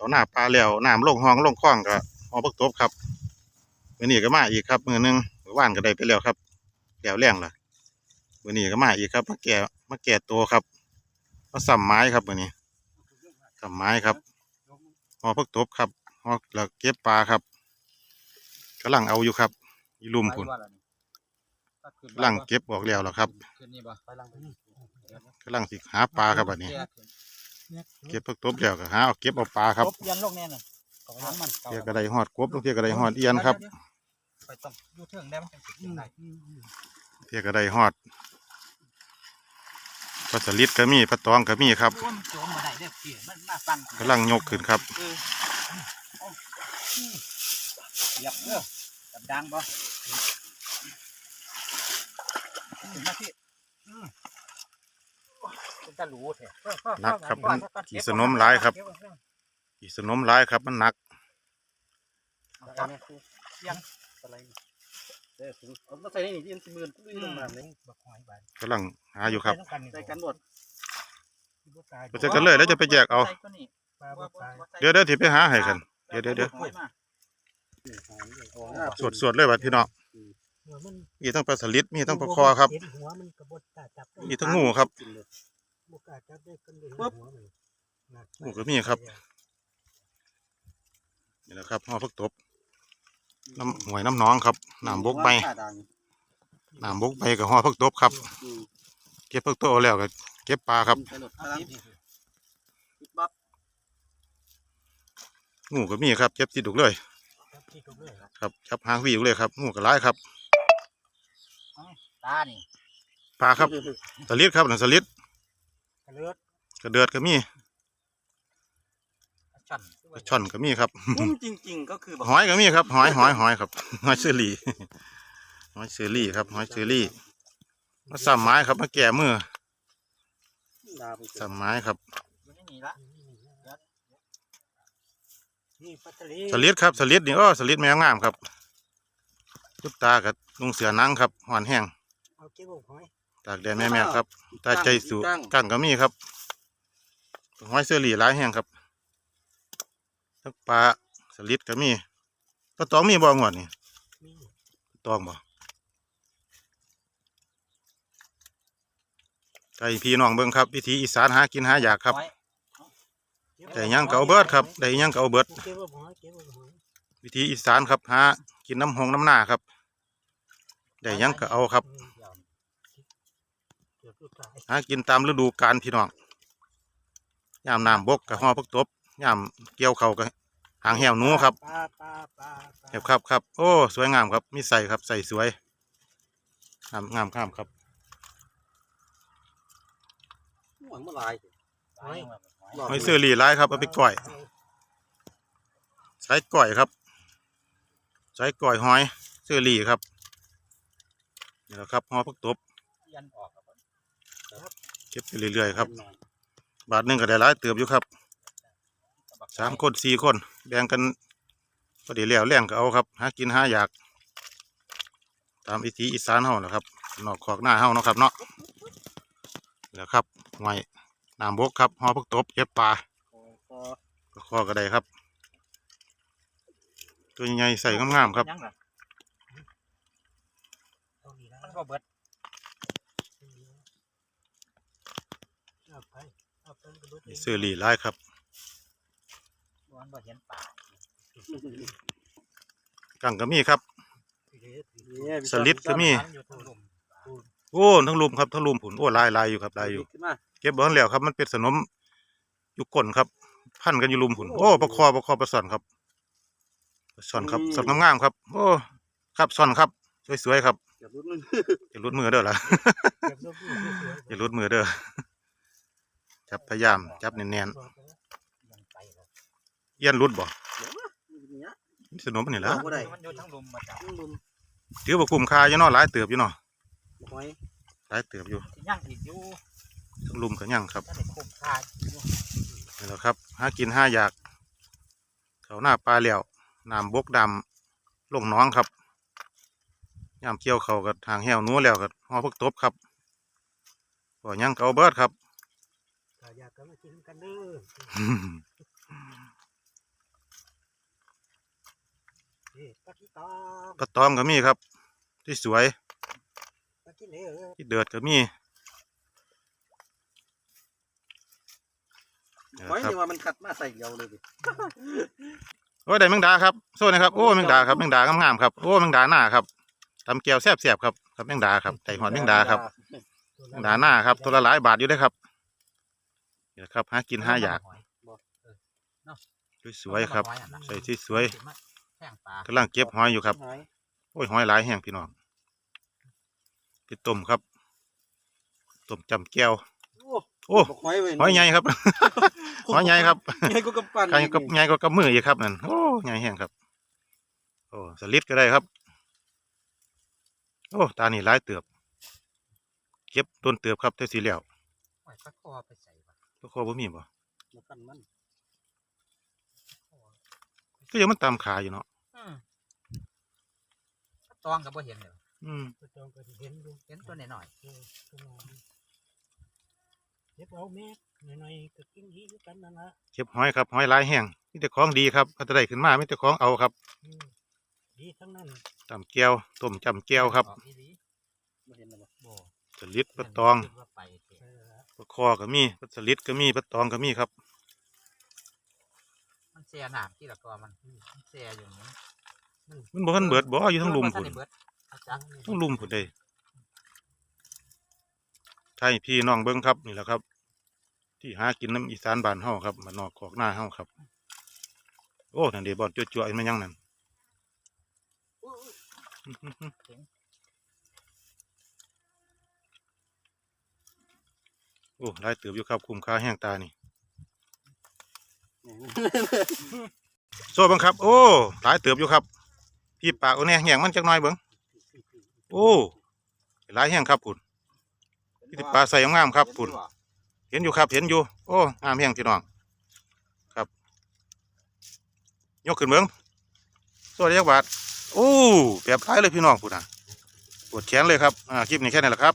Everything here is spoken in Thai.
เขาหน้าปลาแล้วน้ำลงห้องลงคลองก็หอพักตบครับมื้อนี้ก็มาอีกครับมื้อหนึงเมื่อวานก็ได้ไปแล้วครับแล้วแรงล่ะมื้อนี้ก็มาอีกครับมาแก่มาแก่ตัวครับมาสัมไม้ครับมื้อนี้สัมไม้ครับหอพักตบครับหอแล้วเก็บปลาครับกำลังเอาอยู่ครับอีลุมพุ่นกำลังเก็บออกแล้วล่ะครับขึ้นนี่บ่ไปลังไปนี่กำลังสิหาปลาครับบัดนี้ เก็บพักตบแล้วก็หาเอาเก็บเอาปลาครับบยันลงแน่น่ะของน้ำมันเทียกระไดหอดกบลงเทียกระไดหอดเอียนครับไปต้องอยู่เทิงได้มันจังสิกินได้เทียกระไดหอดปลาสลิดก็มีปลาตองก็มีครับว่ามันโจมมาได้เด้อพี่มันมาฟังกำลังยกขึ้นครับเออเอาเหยับเด้อจับดังบ่ถึงมาที่อืม เป็นตาหลูแท้หนักครับมันขี่สนมหลายครับขี่สนมหลายครับมันหนัก เอาไปยังอะไรนี่เด้อถึงเอามาใส่ในนี่ที่มันสิหมื่นก็ลงมาเลยบักหอยบาดกำลังหาอยู่ครับ ใส่กันหมดไปเจอกันเลยแล้วจะไปแยกเอาใส่ก็นี่เดี๋ยวเดี๋ยวที่ไปหาให้กัน เดี๋ยวเดี๋ยวเดี๋ยวหอยมาสวดสวดเลยบัดพี่น้องมีทั้งปลาสลิดมีทั้งปลาคอครับหัวมันกระบดกล้าจับได้มีทั้งงูครับ บ่กล้าจับได้กันเลยหัวมันหนักงูก็มีครับ นี่แหละครับห่อพักตบน้ำหวยน้ำหน้องครับน้ำบกไปน้ำบกไปกับห่อพักตบครับเก็บพักตบเอาแล้วก็เก็บปลาครับบับงูก็มีครับเก็บติดดุกเลยจับที่ตรงเลยครับครับจับหางวิวเลยครับงูก็ร้ายครับตานี่ปลาครับสลิดครับนั่นสลิดก ระเลือดกระเดือดก็มีช่อนกระช่อนก็มีครับกุ้งจริง ๆ ก็คือแบบหอยก็มีครับ หอยหอยหอยครับ หอยเชอรี่ หอยเชอรี่ครับ หอยเชอรี่ มาสัมไม้ครับ มาแก่มือสัมไม้ครับอยู่ในนี่ละนี่ปัตตานีสลิดครับสลิดนี่อ้อสลิดแมวงามครับจุบตากับลุงเสือนังครับหวานแห้งเอาเก็บเอาหอย ตากแดดแม่แม่ครับ ตาใจสูกั้งก็มีครับหอยเชอรี่หลายแห้งครับทั้งปลาสลิดก็มีปลาตองมีบ่งวดนี่มีตองบ่ใจพี่น้องเบิ่งครับวิธีอีสานหากินหาอยากครับหอยแต่หยังเก่าเบิดครับได้หยังเก่าเบิดเก็บเอาหอยเก็บเอาหอยวิธีอีสานครับหากินน้ำหงน้ำหน้าครับได้หยังก็เอาครับ อืมเกือบลูกตาย หากินตามฤดูกาลพี่น้องยามน้ำบกกับห่อพักตบยามเกี่ยวเขากับหางแหวหนูครับเห็บครับครับโอ้สวยงามครับมีใส่ครับใส่สวยงามงามข้ามครับหอยมื่อไรหอยหอยเสื้อรีร้ายครับเอาไปก่อยใช้ก่อยครับ ใช้ก่อยหอยเสื้อรีครับนี่แหละครับหอพักตบยันออกครับ เก็บไปเรื่อยๆครับ บาทหนึ่งก็ได้หลายเติบอยู่ครับสามคนสี่คนแบ่งกันพอดีแล้วแรงก็เอาครับหากินหาอยาก ตามอิธีอีสานเฮานะครับนอกขอกหน้าเฮาเนาะครับเนาะแล้วครับหอยน้ำบกครับห่อพักตบเก็บปลาก็ข้อก็ได้ครับ ตัวใหญ่ๆใส่งามๆครับยังเหรอเอาดีนะมันก็เบิด เอาไปเอาไปกระบด นี่เสื้อหลีลายครับมันบ่เห็นป่ากังก็มีครับ สลิดก็มีอยู่ตรงหลุมโอ้ทั้งลุมครับทั้งลุมผุนโอ้ลายลายอยู่ครับลายอยู่ เก็บบ้านแล้วครับ มันเป็นสนมอยู่ก้นครับ พันกันอยู่ลุมผุนโอ้ประคอประคอประสอนครับประสอนครับสอนงามๆครับ โอ้ครับสอนครับสวยๆครับอย่าลุดมือเด้อล่ะเก็บลูกนี่สวยๆอย่าลุดมือเด้อ จับพยายามจับแน่นยังไปครับๆเอี้ยนรุดบ่มีสนมอันนี่แหล้วมันอยู่ทั้งหลุมมาจับถือว่าคุ้มค่าอยู่เนาะหลายเติบอยู่เนาะหอยหลายเติบอยู่ที่ย่างอีกอยู่ทั้งลุมก็ยังครับถ้าได้คุ้มค่าอยู่นี่แหละครับหากินห้าอยากเขาหน้าปลาเหลี่ยวน้ำบกดำลงหน้องครับยามเกี่ยวเขากับทางแห้วหนู้แล้วกับห่อพวกตบครับก็ยังเกเอาเบิดครับถ้าอยา ปลาตอมปลมก็มีครับ ที่สวยที่เดือดก็มีหอยนี่ว่ามันขัดมาใส่เดียวเลยโอ้ยได้แมงดาครับโซ่นะครับโอ้แมงดาครับแมงดางามๆครับโอ้แมงดาหน้าครับทำแก้วแซ่บๆครับครับแมงดาครับไก่หอนแมงดาครับแมงดาหน้าครับตัวละหลายบาทอยู่เลยครับ นี่แหละครับหากินหาอยากสวยๆครับใส่ที่สวยแห้งปลากำลังเก็บหอยอยู่ครับหอยโอ้ยหอยหลายแห้งพี่น้องไปต้มครับต้มจำแก้วโอ้โอ้บอกหอยเว้ยหอยใหญ่ครับหอยใหญ่ครับใหญ่กว่ากำปั้นใหญ่ก็ใหญ่ก็กำมืออีกครับนั่นโอ้ใหญ่แห้งครับโอ้สลิดก็ได้ครับ โอ้ตานี่หลายเตือบ เก็บต้นเตือบครับแต่สีเหลียว ตัวคอบ่มีบ่มากันมันก็ยังมันตามขาอยู่เนาะอืมปลาตองก็บ่เห็นเลยอืมปลาตองก็สิเห็นดูเห็นตัวน้อยเออตัวน้อยเก็บเอาแม่หน่อยๆก็กินดีคือกันนั่นละเก็บหอยครับหอยหลายแห้งมีแต่ของดีครับก็จะได้ขึ้นมามีแต่ของเอาครับอืมดีทั้งนั้นตำแก้วต้มจำแก้วครับออกอีหลีไม่เห็นเลยบ่สลิดปลาตอง ลาคอก็มีปลาสลิดก็มีปลาตองก็มีครับ มันเสียน้ำที่ละตัวมันมันเสียอยู่นี่มันบ่ทันเบิดบ่อยู่ทั้งลุมพุ่พุ่นนเบิดเอาจักทั้งลุมพุ่นเด้ไทยพี่น้องเบิ่งครับนี่แหละครับ ที่หากินน้ำอีสานบ้านเฮาครับบ้านนอกกอกหน้าเฮาครับ โอ้นั่นเด้บ่อนจั่วๆอีมันยังนั่น โอ้หลายเติบอยู่ครับคุ้มค่าแห้งตานี่โซ่เบังครับ โอ้หลายเติบอยู่ครับพี่ปากโอ้แน่แห้งมันจักหน่อยเบิ่งโอ้หลายแห้งครับพุ่นพี่ปลาใส่งามๆครับพุ่นเห็นอยู่ครับ เห็นอยู่ โอ้งามแห้งพี่น้องครับ ยกขึ้นเบิ่งโซ่ได้จักบาทโอ้แบบหลายเลยพี่น้องพุ่นน่ะปวดแขนเลยครับ อ่า คลิปนี้แค่นี้แหละครับ